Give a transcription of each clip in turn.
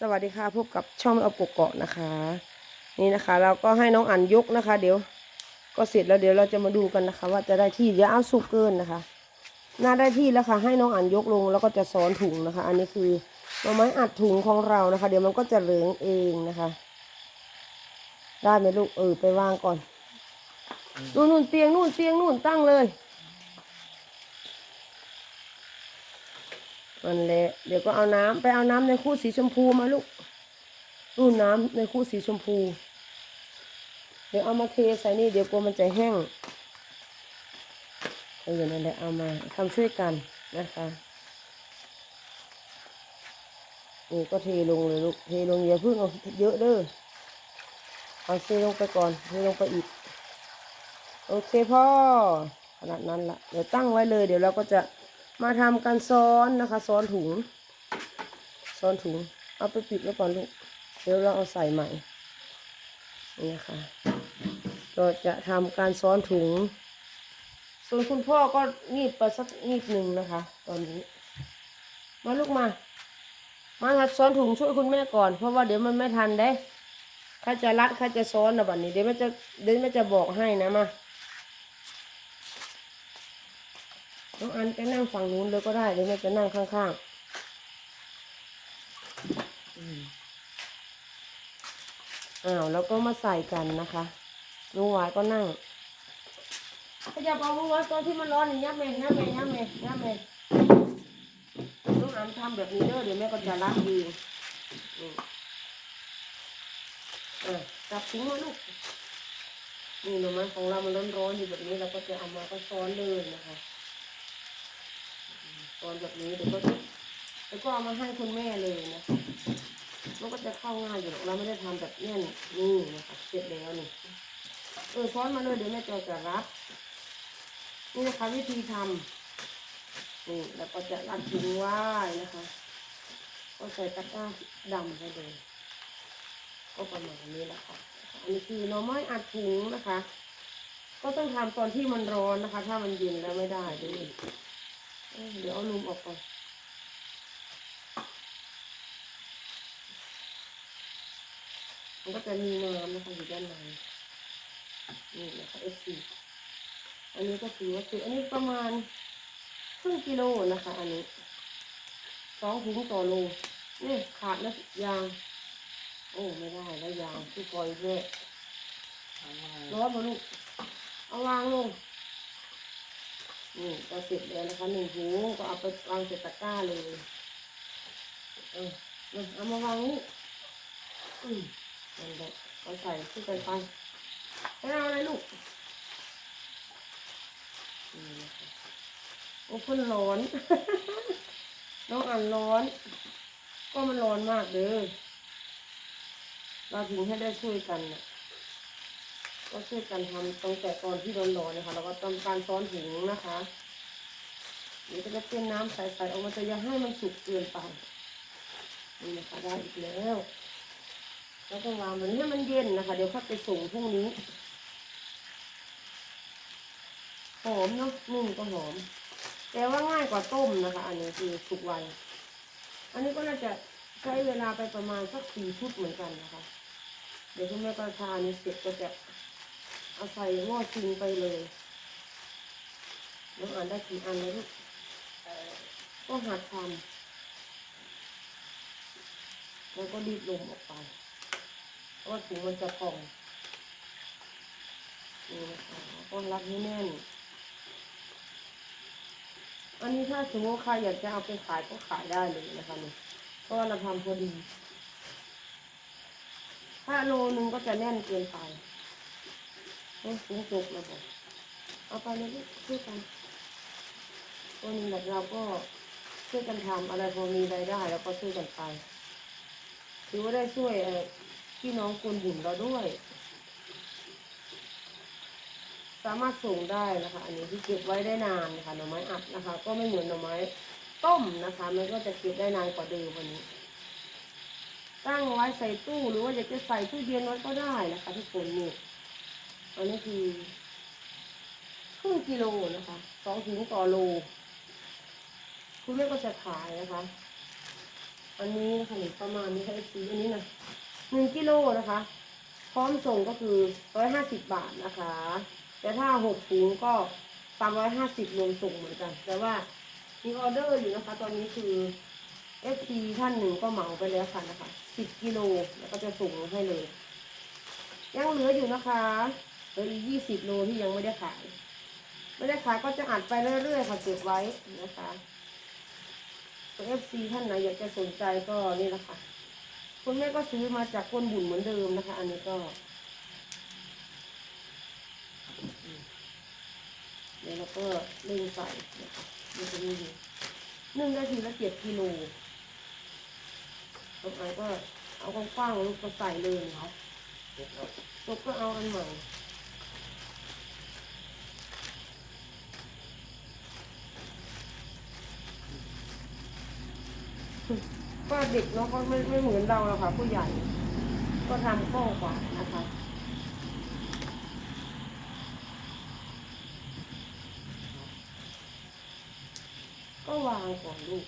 สวัสดีค่ะพบกับช่องเอาปกเกาะนะคะ นี่นะคะ เราก็ให้น้องอันยกนะคะ เดี๋ยว ก็เสร็จแล้วเดี๋ยวเราจะมาดูกันนะคะ ว่าจะได้ที่ยาเอาสุกเกินนะคะ น่าได้ที่แล้วค่ะให้น้องอันยกลงแล้วก็จะซ้อนถุงนะคะ อันนี้คือหน่อไม้อัดถุงของเรานะคะ เดี๋ยวมันก็จะเหลืองเองนะคะ ได้ไหมลูกเออไปวางก่อนนู่นนู่นเตียงนู่นเตียงนู่นตั้งเลย นั่นแหละเดี๋ยวก็เอาน้ำไปเอาน้ำในคู่สีชมพูมาลูกนู่นน้ำในคู่สีชมพู เดี๋ยวเอามาเทใส่นี่เดี๋ยวกลัวมันจะแห้งเออนั่นแหละเอามาทำช่วยกันนะคะนี่ก็เทลงเลยลูกเทลงอย่าเพิ่งเอาเยอะเด้อเอาเทลงไปก่อนเทลงไปอีก โอเคพ่อขนาดนั้นละเดี๋ยวตั้งไว้เลย เดี๋ยวเราก็จะ มาทำการซ้อนนะคะซ้อนถุง ซ้อนถุง เอาไปปิดไว้วก่อนลูกเดี๋ยวเราเอาใส่ใหม่นี่นะคะก็จะทำการซ้อนถุง ส่วนคุณพ่อก็งีบไปสักงีบหนึ่งนะคะ ตอนนี้ มาลูกมา มาทัดซ้อนถุงช่วยคุณแม่ก่อน เพราะว่าเดี๋ยวมันไม่ทันได้ข้าจะรัดข้าจะซ้อนนะบัดนี้เดี๋ยวแมันจะเดี๋ยวแมันจะบอกให้นะมา น้องอันไปนั่งฝั่งนู้นเลยก็ได้เดี๋ยวแม่จะนั่งข้างๆอืมอ้าวแล้วก็มาใส่กันนะคะลุงหวายก็นั่งขยับเอาลุงหวายตอนที่มันร้อนนี่ยับเมย์ยับเมย์ยับเมย์ยับเมย์ลุงอันทำแบบนี้เด้อเดี๋ยวแม่ก็จะรัดดีนี่เออจับถุงมาลูกนี่หนูมันของเรามันร้อนๆอยู่แบบนี้เราก็จะเอามาก็ซ้อนเลยนะคะ ตอนแบบนี้เดี๋ยวก็แล้วก็เอามาให้คุณแม่เลยนะคะมันก็จะเข้าง่ายอยู่หรอกเราไม่ได้ทำแบบแน่นนี่นะคะเสร็จแล้วนี่เออช้อนมาเลยเดี๋ยวแม่จะจะรัดนี่นะคะวิธีทำนี่แล้วก็จะรัดถุงไว้นะคะ ก็ใส่ตะกร้าดำไปเลยก็ประมาณนี้แหละค่ะอันนี้คือหน่อไม้อัดถุงนะคะ ก็ต้องทำตอนที่มันร้อนนะคะ ถ้ามันเย็นแล้วไม่ได้ด้วย เดี๋ยวเอาลมออกก่อนมันก็จะมีน้ำนะคะอยู่ด้านในนี่นะคะเอซีอันนี้ก็ถือว่าคืออันนี้ประมาณครึ่งกิโลนะคะ อันนี้สองถุงต่อโลนี่ขาดแล้วยาง โอ้ไม่ได้แล้วยางที่ปล่อยเยอะร้อนมาลูกเอาวางลง นี่ก็เสร็จแล้วนะคะหนึ่งถุงก็เอาไปวางใส่ตะกร้าเลย เออเอามาวางนี่อืมนั่นแหละเอาใส่ที่กันไปไปเอาอะไรลูกโอ้เพิ่นร้อน น้องอันร้อน ก็มันร้อนมากเด้อเราถึงให้ได้ช่วยกันนะ ก็ช่วยกันทำตั้งแต่ตอนที่ร้อนๆนะคะแล้วก็ทำการซ้อนถุงนะคะเดี๋ยวจะเป็นน้ำใสๆออกมาจะอย่าให้มันสุกเกินไปนี่นะคะได้อีกแล้วแล้วก็วางมันให้มันเย็นนะคะ เดี๋ยวค่อยไปส่งพรุ่งนี้หอมเนาะนึ่งก็หอม แต่ว่าง่ายกว่าต้มนะคะ อันนี้คือสุกไวอันนี้ก็น่าจะใช้เวลาไปประมาณสักสี่ชุดเหมือนกันนะคะ เดี๋ยวคุณแม่ก็ทานนี้เสร็จก็จะ เอาใส่หม้อชิงไปเลยน้องอ่านได้กี่อันแล้วลูกก็หัดทำแล้วก็รีบลงออกไปเพราะว่าถุงมันจะพองนี่นะคะก็รัดให้แน่น อันนี้ถ้าสมมติใครอยากจะเอาไปขายก็ขายได้เลยนะคะนี่เพราะเราทำพอดี ถ้าโลนึงก็จะแน่นเกินไป โอ้สูงจุกเลยบอกเอาไปเลยช่วยกันตัวนี้แบบเราก็ช่วยกันทำอะไรพอมีรายได้แล้วก็ช่วยกันไปถือว่าได้ช่วยพี่น้องคนหุ่นเราด้วย สามารถส่งได้นะคะ อันนี้ที่เก็บไว้ได้นานนะคะหน่อไม้อัดนะคะ ก็ไม่เหมือนหน่อไม้ต้มนะคะ มันก็จะเก็บได้นานกว่าเดิมวันนี้ ตั้งไว้ใส่ตู้หรือว่าอยากจะใส่ตู้เย็นไว้ก็ได้นะคะทุกคนนี่ อันนี้คือครึ่งกิโลนะคะสองถุงต่อโล คุณแม่ก็จะขายนะคะ อันนี้นะคะประมาณนี้ค่ะ FC อันนี้นะหนึ่งกิโลนะคะ พร้อมส่งก็คือร้อยห้าสิบบาทนะคะ แต่ถ้าหกถุงก็สามร้อยห้าสิบรวมส่งเหมือนกัน แต่ว่ามีออเดอร์อยู่นะคะ ตอนนี้คือ FC ท่านหนึ่งก็เหมาไปแล้วค่ะนะคะสิบกิโลแล้วก็จะส่งให้เลย ยังเหลืออยู่นะคะ เหลืออีกยี่สิบโลที่ยังไม่ได้ขาย ไม่ได้ขายก็จะอัดไปเรื่อยๆค่ะเก็บไว้นะคะตัวเอฟซีท่านไหนอยากจะสนใจก็นี่แหละค่ะคุณแม่ก็ซื้อมาจากคนบุญเหมือนเดิมนะคะ อันนี้ก็เดี๋ยวเราก็เล่งใส่นะคะมันจะมีนึ่งได้ทีละเจ็ดกิโลต่อไปก็เอากว้างๆลูกก็ใส่เลยเนาะตกก็เอาอันใหม่ ก็เด็กเนาะก็ไม่ไม่เหมือนเราหรอกค่ะ ผู้ใหญ่ ก็ทำกล้องกว่านะคะก็วางก่อนลูก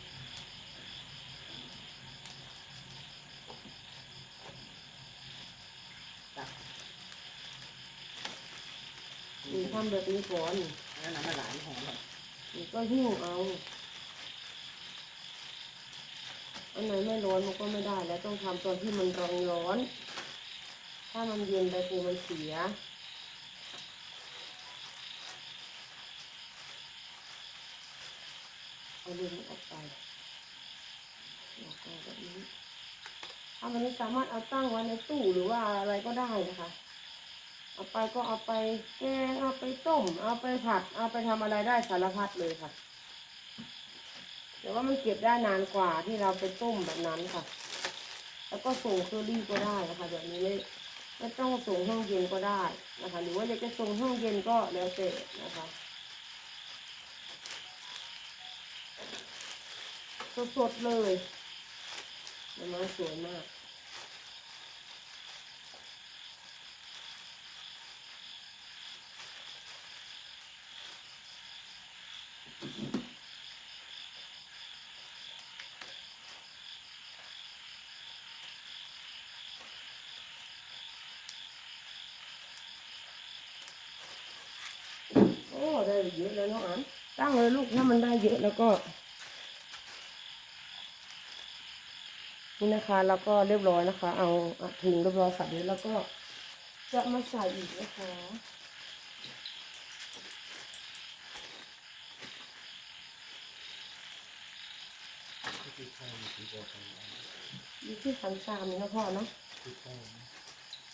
นี่ทำแบบนี้ก่อนนั่นน่ะมาหลานหอมแบบนี่ก็หิ้วเอา อันไหนไม่ร้อนมันก็ไม่ได้ แล้วต้องทำตอนที่มันร้อนร้อน ถ้ามันเย็นไปคือมันเสียเอาดึงออกไปแล้วก็แบบนี้ถ้ามันนี้สามารถเอาตั้งไว้ในตู้หรือว่าอะไรก็ได้นะคะเอาไปก็เอาไปแกงเอาไปต้ม เอาไปผัด เอาไปทำอะไรได้สารพัดเลยค่ะ แต่ว่ามันเก็บได้นานกว่าที่เราไปต้มแบบนั้นค่ะ แล้วก็ส่งเคอรี่ก็ได้นะคะแบบนี้ไม่ไม่ต้องส่งห้องเย็นก็ได้นะคะ หรือว่าอยากจะส่งห้องเย็นก็แล้วแต่นะคะสดๆเลยมันสวยมาก โอ้ ได้เยอะแล้วเนาะอันตั้งเลยลูกถ้ามันได้เยอะแล้วก็ นี่นะคะแล้วก็เรียบร้อยนะคะ เอาถุงเรียบร้อยใส่เลยแล้วก็จะมาใส่อีกนะคะอยู่ที่ขันสามนี่นะพ่อเนาะยี่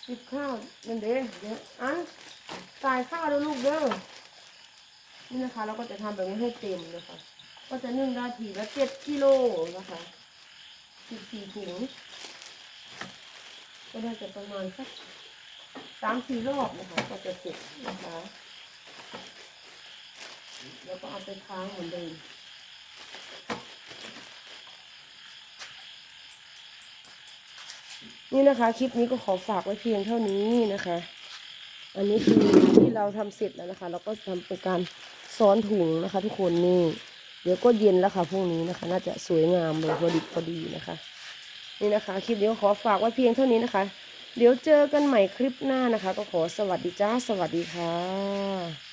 สิบข้าวเดี๋ยวเดี๋ยวเดี๋ยวอันใส่ข้าวแล้วลูกเด้อ นี่นะคะ เราก็จะทำแบบนี้ให้เต็มนะคะ ก็จะนึ่งได้ทีละเจ็ดกิโลนะคะสิบสี่ถุงก็ได้จะประมาณสักสามสี่รอบนะคะ ก็จะเสร็จนะคะ แล้วก็เอาไปค้างเหมือนเดิมนี่นะคะ คลิปนี้ก็ขอฝากไว้เพียงเท่านี้นะคะ อันนี้คือที่เราทำเสร็จแล้วนะคะ เราก็ทำเป็นการ ซ้อนถุงนะคะ ทุกคนนี่เดี๋ยวก็เย็นแล้วค่ะพรุ่งนี้นะคะ น่าจะสวยงามเลยพอดีพอดีนะคะ นี่นะคะคลิปนี้ขอฝากไว้เพียงเท่านี้นะคะ เดี๋ยวเจอกันใหม่คลิปหน้านะคะ ก็ขอสวัสดีจ้าสวัสดีค่ะ